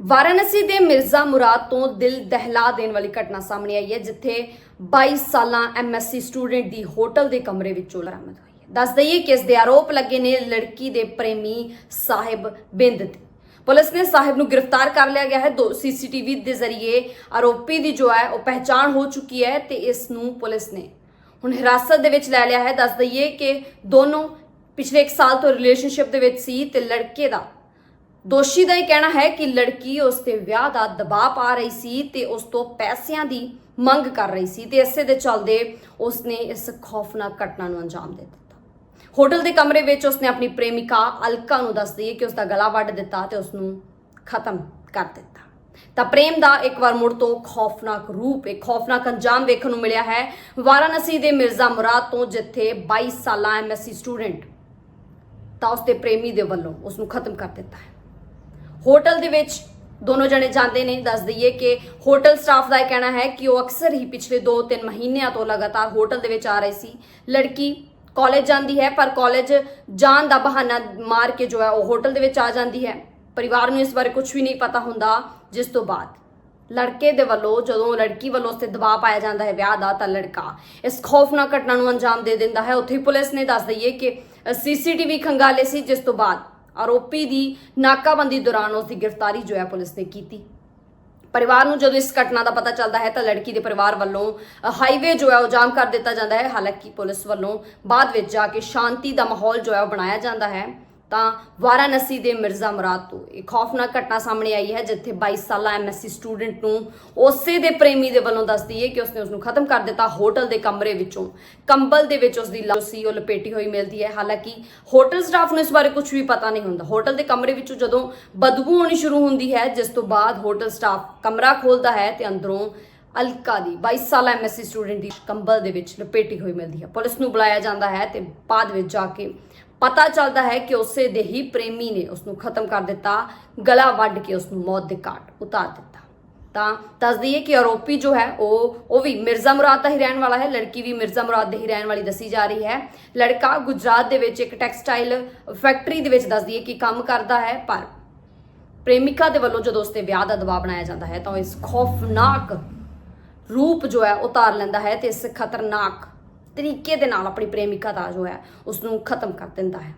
ਵਾਰਾਣਸੀ ਦੇ ਮਿਰਜ਼ਾ ਮੁਰਾਦ ਤੋਂ ਦਿਲ ਦਹਿਲਾ ਦੇਣ ਵਾਲੀ ਘਟਨਾ ਸਾਹਮਣੇ ਆਈ ਹੈ, ਜਿੱਥੇ 22 ਸਾਲਾਂ ਐਮਐਸਸੀ ਸਟੂਡੈਂਟ ਦੀ ਹੋਟਲ ਦੇ ਕਮਰੇ ਵਿੱਚੋਂ ਬਰਾਮਦ ਹੋਈ ਹੈ। ਦੱਸ ਦਈਏ ਕਿ ਇਸ ਦੇ ਆਰੋਪ ਲੱਗੇ ਨੇ ਲੜਕੀ ਦੇ ਪ੍ਰੇਮੀ ਸਾਹਿਬ ਬਿੰਦ ਤੇ। ਪੁਲਿਸ ਨੇ ਸਾਹਿਬ ਨੂੰ ਗ੍ਰਿਫਤਾਰ ਕਰ ਲਿਆ ਗਿਆ ਹੈ। ਦੋ ਸੀਸੀਟੀਵੀ ਦੇ ਜ਼ਰੀਏ ਆਰੋਪੀ ਦੀ ਜੋ ਹੈ, ਉਹ ਪਹਿਚਾਣ ਹੋ ਚੁੱਕੀ ਹੈ ਤੇ ਇਸ ਨੂੰ ਪੁਲਿਸ ਨੇ ਹੁਣ ਹਿਰਾਸਤ ਦੇ ਵਿੱਚ ਲੈ ਲਿਆ ਹੈ। ਦੱਸ ਦਈਏ ਕਿ ਦੋਨੋਂ ਪਿਛਲੇ 1 ਸਾਲ ਤੋਂ ਰਿਲੇਸ਼ਨਸ਼ਿਪ ਦੇ ਵਿੱਚ ਸੀ ਤੇ ਲੜਕੇ ਦਾ ਦੋਸ਼ੀ ਦਾ ਇਹ ਕਹਿਣਾ ਹੈ ਕਿ ਲੜਕੀ ਉਸ ਤੇ ਵਿਆਹ ਦਾ ਦਬਾਅ ਪਾ ਰਹੀ ਸੀ ਤੇ ਉਸ ਤੋਂ ਪੈਸਿਆਂ ਦੀ ਮੰਗ ਕਰ ਰਹੀ ਸੀ ਤੇ ਇਸੇ ਦੇ ਚੱਲਦੇ ਉਸ ਨੇ ਇਸ ਖੌਫਨਾਕ ਘਟਨਾ ਨੂੰ ਅੰਜਾਮ ਦੇ ਦਿੱਤਾ। ਹੋਟਲ ਦੇ ਕਮਰੇ ਵਿੱਚ ਉਸਨੇ ਆਪਣੀ ਪ੍ਰੇਮਿਕਾ ਅਲਕਾ ਨੂੰ ਦੱਸਦੀ ਹੈ ਕਿ ਉਸ ਦਾ ਗਲਾ ਵੱਢ ਦਿੱਤਾ ਤੇ ਉਸ ਨੂੰ ਖਤਮ ਕਰ ਦਿੱਤਾ। ਤਾਂ ਪ੍ਰੇਮ ਦਾ ਇੱਕ ਵਾਰ ਮੁੜ ਤੋਂ ਖੌਫਨਾਕ ਰੂਪ, ਇੱਕ ਖੌਫਨਾਕ ਅੰਜਾਮ ਵੇਖਣ ਨੂੰ ਮਿਲਿਆ ਹੈ। ਵਾਰਾਣਸੀ ਦੇ ਮਿਰਜ਼ਾ ਮੁਰਾਦ ਤੋਂ ਜਿੱਥੇ 22 ਸਾਲਾਂ ਐਮਐਸਸੀ ਸਟੂਡੈਂਟ ਤਾਂ ਉਸ ਦੇ ਪ੍ਰੇਮੀ ਦੇ ਵੱਲੋਂ ਉਸ ਨੂੰ ਖਤਮ ਕਰ ਦਿੱਤਾ ਹੈ। ਹੋਟਲ ਦੇ ਵਿੱਚ ਦੋਨੋਂ ਜਣੇ ਜਾਂਦੇ ਨੇ। ਦੱਸ ਦਈਏ ਕਿ ਹੋਟਲ ਸਟਾਫ ਦਾ ਇਹ ਕਹਿਣਾ ਹੈ ਕਿ ਉਹ ਅਕਸਰ ਹੀ ਪਿਛਲੇ 2-3 ਮਹੀਨਿਆਂ ਤੋਂ ਲਗਾਤਾਰ ਹੋਟਲ ਦੇ ਵਿੱਚ ਆ ਰਹੀ ਸੀ। ਲੜਕੀ ਕਾਲਜ ਜਾਂਦੀ ਹੈ, ਪਰ ਕਾਲਜ ਜਾਣ ਦਾ ਬਹਾਨਾ ਮਾਰ ਕੇ ਜੋ ਹੈ ਉਹ ਹੋਟਲ ਦੇ ਵਿੱਚ ਆ ਜਾਂਦੀ ਹੈ। ਪਰਿਵਾਰ ਨੂੰ ਇਸ ਬਾਰੇ ਕੁਝ ਵੀ ਨਹੀਂ ਪਤਾ ਹੁੰਦਾ, ਜਿਸ ਤੋਂ ਬਾਅਦ ਲੜਕੇ ਦੇ ਵੱਲੋਂ ਜਦੋਂ ਲੜਕੀ ਵੱਲੋਂ ਉਸ ਤੇ ਦਬਾਅ ਪਾਇਆ ਜਾਂਦਾ ਹੈ ਵਿਆਹ ਦਾ, ਤਾਂ ਲੜਕਾ ਇਸ ਖੌਫਨਾਕ ਘਟਨਾ ਨੂੰ ਅੰਜਾਮ ਦੇ ਦਿੰਦਾ ਹੈ। ਉੱਥੇ ਹੀ ਪੁਲਿਸ ਨੇ ਦੱਸ ਦਈਏ ਕਿ ਸੀਸੀਟੀਵੀ ਖੰਗਾਲੇ ਸੀ, ਜਿਸ ਤੋਂ ਬਾਅਦ ਆਰੋਪੀ ਦੀ ਨਾਕਾਬੰਦੀ ਦੌਰਾਨ ਉਸ ਦੀ ਗ੍ਰਿਫਤਾਰੀ ਜੋ ਹੈ ਪੁਲਿਸ ਨੇ ਕੀਤੀ। ਪਰਿਵਾਰ ਨੂੰ ਜਦੋਂ ਇਸ ਘਟਨਾ ਦਾ ਪਤਾ ਚੱਲਦਾ ਹੈ ਤਾਂ ਲੜਕੀ ਦੇ ਪਰਿਵਾਰ ਵੱਲੋਂ ਹਾਈਵੇ ਜੋ ਹੈ ਉਹ ਜਾਮ ਕਰ ਦਿੱਤਾ ਜਾਂਦਾ ਹੈ। ਹਾਲਾਂਕਿ ਪੁਲਿਸ ਵੱਲੋਂ ਬਾਅਦ ਵਿੱਚ ਜਾ ਕੇ ਸ਼ਾਂਤੀ ਦਾ ਮਾਹੌਲ ਜੋ ਹੈ ਉਹ ਬਣਾਇਆ ਜਾਂਦਾ ਹੈ। ਤਾਂ ਵਾਰਾਣਸੀ ਦੇ ਮਿਰਜ਼ਾ ਮੁਰਾਦ ਤੋਂ। ਇਹ ਖੌਫਨਾਕ ਘਟਨਾ ਸਾਹਮਣੇ ਆਈ ਹੈ, ਜਿੱਥੇ 22 ਸਾਲਾ ਐਮਐਸਸੀ ਸਟੂਡੈਂਟ ਨੂੰ ਉਸੇ ਦੇ ਪ੍ਰੇਮੀ ਦੇ ਵੱਲੋਂ ਦੱਸਦੀ ਹੈ ਕਿ ਉਸਨੇ ਉਸ ਨੂੰ ਖਤਮ ਕਰ ਦਿੱਤਾ ਹੋਟਲ ਦੇ ਕਮਰੇ ਵਿੱਚੋਂ। ਕੰਬਲ ਦੇ ਵਿੱਚ ਉਸ ਦੀ ਲਾਸ਼ ਉਹ ਲਪੇਟੀ ਹੋਈ ਮਿਲਦੀ ਹੈ। ਹਾਲਾਂਕਿ ਹੋਟਲ ਸਟਾਫ ਨੂੰ ਇਸ ਬਾਰੇ ਕੁਝ ਵੀ ਪਤਾ ਨਹੀਂ ਹੁੰਦਾ। ਹੋਟਲ ਦੇ ਕਮਰੇ ਵਿੱਚੋਂ ਜਦੋਂ ਬਦਬੂ ਆਉਣੀ ਸ਼ੁਰੂ ਹੁੰਦੀ ਹੈ, ਜਿਸ ਤੋਂ ਬਾਅਦ ਹੋਟਲ ਸਟਾਫ ਕਮਰਾ ਖੋਲਦਾ ਹੈ ਤੇ ਅੰਦਰੋਂ ਅਲਕਾ ਦੀ 22 ਸਾਲਾ ਐਮਐਸਸੀ ਸਟੂਡੈਂਟ ਦੀ ਕੰਬਲ ਦੇ ਵਿੱਚ ਲਪੇਟੀ ਹੋਈ ਮਿਲਦੀ ਹੈ। ਪੁਲਿਸ ਨੂੰ ਬੁਲਾਇਆ ਜਾਂਦਾ ਹੈ ਤੇ ਬਾਅਦ ਵਿੱਚ ਜਾ ਕੇ ਪਤਾ ਚੱਲਦਾ ਹੈ ਕਿ ਉਸੇ ਦੇ ਹੀ ਪ੍ਰੇਮੀ ਨੇ ਉਸ ਨੂੰ ਖਤਮ ਕਰ ਦਿੱਤਾ, ਗਲਾ ਵੱਢ ਕੇ ਉਸ ਨੂੰ ਮੌਤ ਦੇ ਘਾਟ ਉਤਾਰ ਦਿੱਤਾ। ਤਾਂ ਦੱਸ ਦਈਏ ਕਿ ਆਰੋਪੀ ਜੋ ਹੈ, ਉਹ ਉਹ ਵੀ ਮਿਰਜ਼ਾ ਮੁਰਾਦ ਦਾ ਹੀ ਰਹਿਣ ਵਾਲਾ ਹੈ, ਲੜਕੀ ਵੀ ਮਿਰਜ਼ਾ ਮੁਰਾਦ ਦੇ ਹੀ ਰਹਿਣ ਵਾਲੀ ਦੱਸੀ ਜਾ ਰਹੀ ਹੈ। ਲੜਕਾ ਗੁਜਰਾਤ ਦੇ ਵਿੱਚ ਇੱਕ ਟੈਕਸਟਾਈਲ ਫੈਕਟਰੀ ਦੇ ਵਿੱਚ ਦੱਸ ਦਈਏ ਕਿ ਕੰਮ ਕਰਦਾ ਹੈ, ਪਰ ਪ੍ਰੇਮਿਕਾ ਦੇ ਵੱਲੋਂ ਜਦੋਂ ਉਸ ਤੇ ਵਿਆਹ ਦਾ ਦਬਾਅ ਬਣਾਇਆ ਜਾਂਦਾ ਹੈ, ਤਾਂ ਉਹ ਇਸ ਖੌਫਨਾਕ ਰੂਪ ਜੋ ਹੈ, ਉਤਾਰ ਲੈਂਦਾ ਹੈ ਤੇ ਇਸ ਖਤਰਨਾਕ ਤਰੀਕੇ ਦੇ ਨਾਲ ਆਪਣੀ ਪ੍ਰੇਮਿਕਾ ਦਾ ਜੋ ਹੈ ਉਸ ਨੂੰ ਖਤਮ ਕਰ ਦਿੰਦਾ ਹੈ।